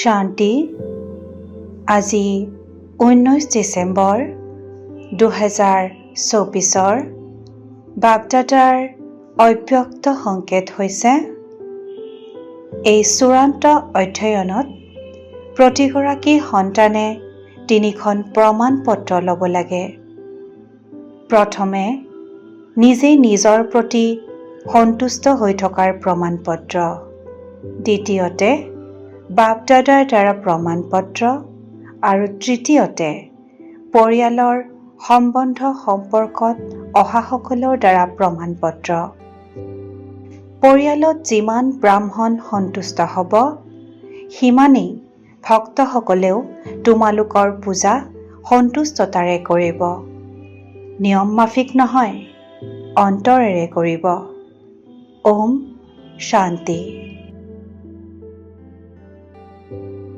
শান্তি। আজি ঊনৈছ ডিচেম্বৰ দুহেজাৰ চৌবিছৰ বাপদাদাৰ অব্যক্ত সংকেত হৈছে এই চূড়ান্ত অধ্যয়নত প্ৰতিগৰাকী সন্তানে তিনিখন প্ৰমাণ পত্ৰ ল'ব লাগে। প্ৰথমে নিজে নিজৰ প্ৰতি সন্তুষ্ট হৈ থকাৰ প্ৰমাণ পত্ৰ দ্বিতীয়তে বাপদাদাৰ দ্বাৰা প্ৰমাণ পত্ৰ আৰু তৃতীয়তে পৰিয়ালৰ সম্বন্ধ সম্পৰ্কত অহাসকলৰ দ্বাৰা প্ৰমাণ পত্ৰ পৰিয়ালত যিমান ব্ৰাহ্মণ সন্তুষ্ট হ'ব সিমানেই ভক্তসকলেও তোমালোকৰ পূজা সন্তুষ্টতাৰে কৰিব। নিয়ম মাফিক নহয় অন্তৰেৰে কৰিব। ওম শান্তি। Bye.